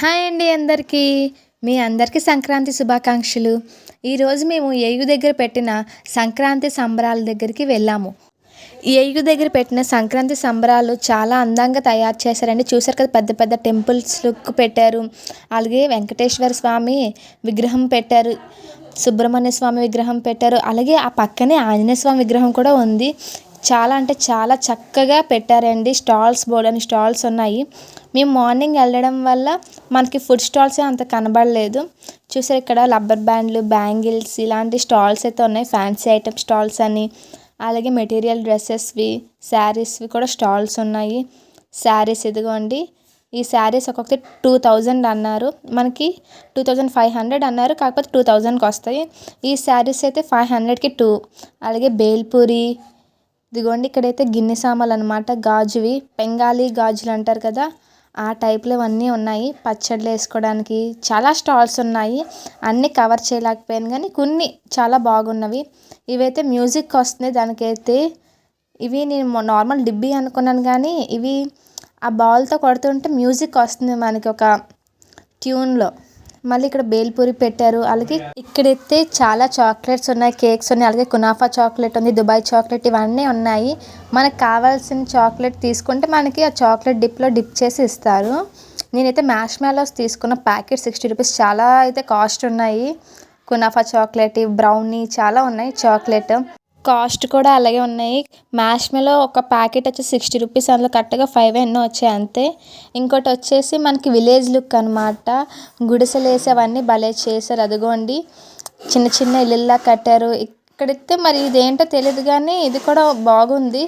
Hi అండి అందరికీ. మీ అందరికీ సంక్రాంతి శుభాకాంక్షలు. ఈరోజు మేము ఏయు దగ్గర పెట్టిన సంక్రాంతి సంబరాల దగ్గరికి వెళ్ళాము. ఈ ఏయు దగ్గర పెట్టిన సంక్రాంతి సంబరాలు చాలా అందంగా తయారు చేశారండి. చూసారు కదా పెద్ద పెద్ద టెంపుల్స్ లుక్ పెట్టారు. అలాగే వెంకటేశ్వర స్వామి విగ్రహం పెట్టారు. సుబ్రహ్మణ్య స్వామి విగ్రహం పెట్టారు. అలాగే ఆ పక్కనే ఆంజనేయ స్వామి విగ్రహం కూడా ఉంది. చాలా అంటే చాలా చక్కగా పెట్టారండి. స్టాల్స్ బోర్డని స్టాల్స్ ఉన్నాయి. మేము మార్నింగ్ వెళ్ళడం వల్ల మనకి ఫుడ్ స్టాల్స్ అంత కనబడలేదు. చూసారు ఇక్కడ రబ్బర్ బ్యాండ్లు బ్యాంగిల్స్ ఇలాంటి స్టాల్స్ అయితే ఉన్నాయి. ఫ్యాన్సీ ఐటమ్ స్టాల్స్ అని అలాగే మెటీరియల్ డ్రెస్సెస్వి శారీస్వి కూడా స్టాల్స్ ఉన్నాయి. శారీస్ ఇదిగోండి. ఈ శారీస్ ఒక్కొక్కటి టూ థౌజండ్ అన్నారు. మనకి టూ థౌజండ్ ఫైవ్ హండ్రెడ్ అన్నారు. కాకపోతే టూ థౌజండ్కి వస్తాయి. ఈ శారీస్ అయితే ఫైవ్ హండ్రెడ్కి టూ. అలాగే బేల్పూరి ఇదిగోండి ఇక్కడైతే గిన్నె సామాలు అనమాట గాజువి బెంగాలీ గాజులు అంటారు కదా. ఆ టైప్లో అన్నీ ఉన్నాయి. పచ్చళ్ళు వేసుకోవడానికి చాలా స్టాల్స్ ఉన్నాయి. అన్నీ కవర్ చేయలేకపోయాను కానీ కొన్ని చాలా బాగున్నవి. ఇవైతే మ్యూజిక్ వస్తుంది. దానికైతే ఇవి నేను నార్మల్ డిబ్బీ అనుకున్నాను కానీ ఇవి ఆ బాల్తో కొడుతుంటే మ్యూజిక్ వస్తుంది మనకి ఒక ట్యూన్లో మళ్ళీ ఇక్కడ బేల్పూరి పెట్టారు. అలాగే ఇక్కడైతే చాలా చాక్లెట్స్ ఉన్నాయి. కేక్స్ ఉన్నాయి. అలాగే కునాఫా చాక్లెట్ ఉంది దుబాయ్ చాక్లెట్ ఇవన్నీ ఉన్నాయి. మనకు కావాల్సిన చాక్లెట్ తీసుకుంటే మనకి ఆ చాక్లెట్ డిప్లో డిప్ చేసి ఇస్తారు. నేనైతే మ్యాష్ మ్యాలోస్ తీసుకున్న ప్యాకెట్ సిక్స్టీ రూపీస్ చాలా అయితే కాస్ట్ ఉన్నాయి. కునాఫా చాక్లెట్ బ్రౌనీ చాలా ఉన్నాయి చాక్లెట్. కాస్ట్ కూడా అలాగే ఉన్నాయి. మ్యాష్మెలో ఒక ప్యాకెట్ వచ్చి సిక్స్టీ రూపీస్ అందులో కరెక్ట్గా ఫైవ్ ఎన్నో వచ్చాయి అంతే. ఇంకోటి వచ్చేసి మనకి విలేజ్ లుక్ అనమాట గుడిసెలు వేసి అవన్నీ భలే చేశారు. అదిగోండి చిన్న చిన్న ఇల్లులా కట్టారు. ఇక్కడైతే మరి ఇదేంటో తెలియదు కానీ ఇది కూడా బాగుంది.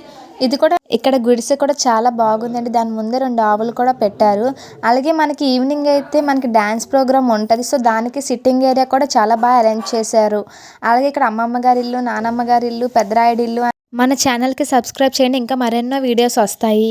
ఇది కూడా ఇక్కడ గుడిసె కూడా చాలా బాగుందండి. దాని ముందే రెండు ఆవులు కూడా పెట్టారు. అలాగే మనకి ఈవినింగ్ అయితే మనకి డ్యాన్స్ ప్రోగ్రామ్ ఉంటుంది. సో దానికి సిట్టింగ్ ఏరియా కూడా చాలా బాగా అరేంజ్ చేశారు. అలాగే ఇక్కడ అమ్మమ్మ గారి ఇల్లు నానమ్మ గారి ఇల్లు పెద్దరాయుడి ఇల్లు మన ఛానల్కి సబ్స్క్రైబ్ చేయండి. ఇంకా మరెన్నో వీడియోస్ వస్తాయి.